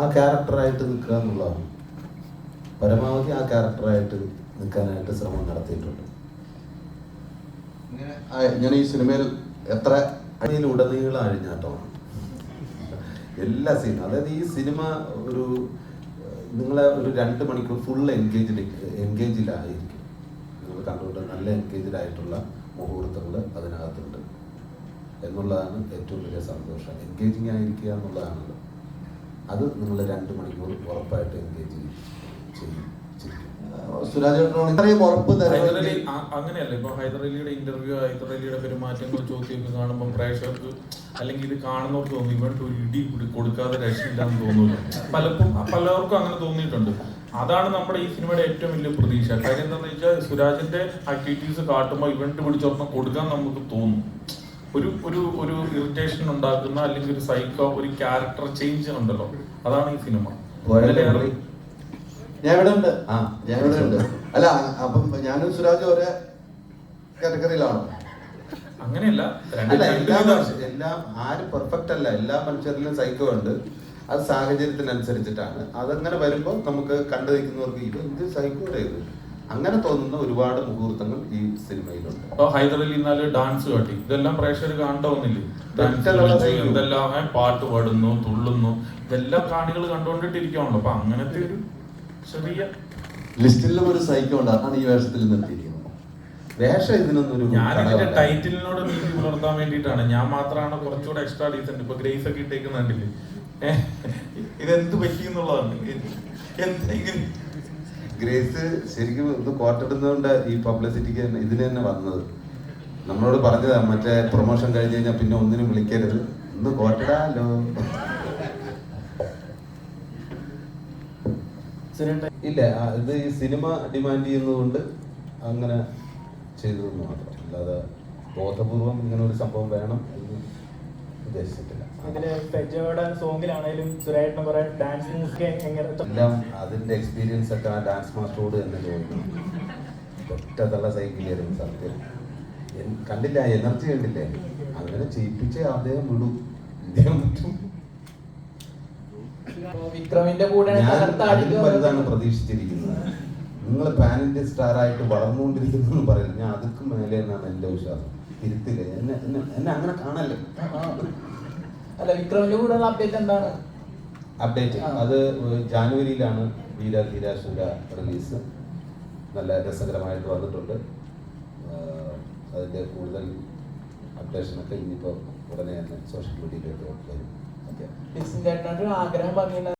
ആ ക്യാരക്ടറായിട്ട് നിൽക്കുക എന്നുള്ളതാണ്. പരമാവധി ആ ക്യാരക്ടറായിട്ട് നിൽക്കാനായിട്ട് ശ്രമം നടത്തിയിട്ടുണ്ട്. ഞാൻ ഈ സിനിമയിൽ എത്ര അടിയിലുടനീളം ഉടനീളം അഴിഞ്ഞാട്ടമാണ് എല്ലാ സീനും അതായത് ഈ സിനിമ ഒരു നിങ്ങളെ ഒരു രണ്ട് മണിക്കൂർ ഫുൾ എൻഗേജിൽ എൻഗേജിലായിരിക്കും നിങ്ങൾ കണ്ടുകൊണ്ട് നല്ല എൻഗേജ്ഡ് ആയിട്ടുള്ള മുഹൂർത്തങ്ങൾ അതിനകത്തുണ്ട്. എന്നുള്ളതാണ് ഏറ്റവും വലിയ സന്തോഷം. എൻഗേജിങ് ആയിരിക്കുക എന്നുള്ളതാണല്ലോ. അത് നിങ്ങൾ രണ്ട് മണിക്കൂർ ഉറപ്പായിട്ട് എൻഗേജ് ചെയ്യും. അങ്ങനെയല്ല. ഇപ്പൊ ഹൈദരലിയുടെ ഇന്റർവ്യൂ ഹൈദരലിയുടെ പെരുമാറ്റങ്ങൾ ചോദ്യമൊക്കെ കാണുമ്പോൾ പ്രേക്ഷകർക്ക് അല്ലെങ്കിൽ ഇത് കാണുന്നവർക്ക് തോന്നി ഇവിടെ ഒരു ഇടി കൂടി കൊടുക്കാതെ രക്ഷയില്ലാന്ന് തോന്നുന്നു. പലപ്പോഴും പലർക്കും അങ്ങനെ തോന്നിയിട്ടുണ്ട്. അതാണ് നമ്മുടെ ഈ സിനിമയുടെ ഏറ്റവും വലിയ പ്രതീക്ഷ. കാര്യം എന്താണെന്ന് വെച്ചാൽ സുരാജിന്റെ ആക്ടിവിറ്റീസ് കാട്ടുമ്പോൾ ഇവന്റ് പിടിച്ചോർന്ന് കൊടുക്കാൻ നമുക്ക് തോന്നും. ഒരു ഒരു ഒരു ഇറിറ്റേഷൻ ഉണ്ടാക്കുന്ന അല്ലെങ്കിൽ ഒരു സൈക്കോ ഒരു ക്യാരക്ടർ ചേഞ്ച് ഉണ്ടല്ലോ. അതാണ് ഈ സിനിമ ഞാൻ ഇവിടെ ഉണ്ട്. ആ. ഞാൻ ഇവിടെ ഉണ്ട്. അല്ല അപ്പം ഞാനും സുരാജ് ഒരേ കാറ്റഗറിയിലാണ് അങ്ങനെയല്ല. അല്ല എല്ലാ എല്ലാം ആരും പെർഫെക്റ്റ് അല്ല. എല്ലാ മനുഷ്യരിലും സൈക്കോ ഉണ്ട്. അത് സാഹചര്യത്തിനനുസരിച്ചിട്ടാണ്. അതങ്ങനെ വരുമ്പോൾ നമുക്ക് കണ്ടു നിൽക്കുന്നവർക്ക് ഇത് എന്ത് സൈക്കോടെ ഇത്? അങ്ങനെ തോന്നുന്ന ഒരുപാട് മുഹൂർത്തങ്ങൾ ഈ സിനിമയിലുണ്ട്. ഇപ്പൊ ഹൈദരലി ഇന്നാൽ ഡാൻസ് കാട്ടി. ഇതെല്ലാം പ്രേക്ഷകർ കണ്ടോന്നില്ലേ ഡാൻസ് എന്തെല്ലാം പാട്ട് പാടുന്നു തുള്ളുന്നു ഇതെല്ലാം കാണികൾ കണ്ടുകൊണ്ടിട്ടിരിക്കുകയാണല്ലോ അപ്പൊ അങ്ങനത്തെ ഒരു ചെറിയ ലിസ്റ്റിലും ഒരു സൈക്കോ ഉണ്ട്. അതാണ് ഈ വേഷത്തിൽ നിർത്തിയിരിക്കുന്നത്. വേഷം ഇതിനൊന്നും ഞാൻ ഇതിന്റെ ടൈറ്റിലിനോട് നീതി പുലർത്താൻ വേണ്ടിയിട്ടാണ്. ഞാൻ മാത്രമാണ് കുറച്ചുകൂടെ എക്സ്ട്രാ ഡീസന്റ് ഇപ്പൊ ഗ്രേസ് ഒക്കെ ഇട്ടേക്കുന്ന കണ്ടില്ലേ ഏഹ് ഇതെന്ത് പറ്റി എന്നുള്ളതാണ് എന്താ ഇങ്ങനെ ഗ്രേസ് ശരിക്കും ഇത് കോട്ടിടുന്നതുകൊണ്ട് ഈ പബ്ലിസിറ്റിക്ക് ഇതിന് തന്നെ വന്നത്. നമ്മളോട് പറഞ്ഞതാ മറ്റേ പ്രൊമോഷൻ കഴിഞ്ഞ് കഴിഞ്ഞാൽ പിന്നെ ഒന്നിനും വിളിക്കരുത്. ഇന്ന് കോട്ടിടാലോ ഇല്ല ഇത് ഈ സിനിമ ഡിമാൻഡ് ചെയ്യുന്നതുകൊണ്ട് അങ്ങനെ ചെയ്തതെന്ന് മാത്രം. അല്ലാതെ ബോധപൂർവം ഇങ്ങനെ ഒരു സംഭവം വേണം എന്ന് ഉദ്ദേശിച്ചിട്ടില്ല. എല്ലാം അതിന്റെ എക്സ്പീരിയൻസ് ഒക്കെ ആ ഡാൻസ് മാസ്റ്ററോട് തന്നെ ചോദിക്കണം ഒറ്റതള്ള സൈക്കിളായിരുന്നു സത്യം. കണ്ടില്ല എനർജി കണ്ടില്ലേ? അങ്ങനെ ചെയ്യിപ്പിച്ച് അദ്ദേഹം വിടും. അദ്ദേഹം പറ്റും. വിക്രമിന്റെ കൂടെ വലുതാണ് പ്രതീക്ഷിച്ചിരിക്കുന്നത്. നിങ്ങൾ പാനിന്റെ ഇന്ത്യ സ്റ്റാർ ആയിട്ട് വളർന്നുകൊണ്ടിരിക്കുന്നു പറയുന്നത് ഞാൻ അതുക്കും മേലെ എന്നാണ് എന്റെ വിശ്വാസം. തിരുത്തില്ല. എന്നെ എന്നെ എന്നെ അങ്ങനെ കാണല്ലേ? അല്ല വിക്രമിന്റെ കൂടെയുള്ള അപ്ഡേറ്റ് എന്താണ്? അപ്ഡേറ്റ് അത് ജാനുവരിയിലാണ് വീര ധീരാശൂര റിലീസ് നല്ല രസകരമായിട്ട് വന്നിട്ടുണ്ട്. അതിന്റെ അതിന്റെ കൂടുതൽ അപ്ഡേഷനൊക്കെ ഇനിയിപ്പോൾ ഉടനെ തന്നെ സോഷ്യൽ മീഡിയയിലോട്ട് വരും. ഓക്കെ. ആഗ്രഹം പറഞ്ഞിട്ടുണ്ടായിരുന്നു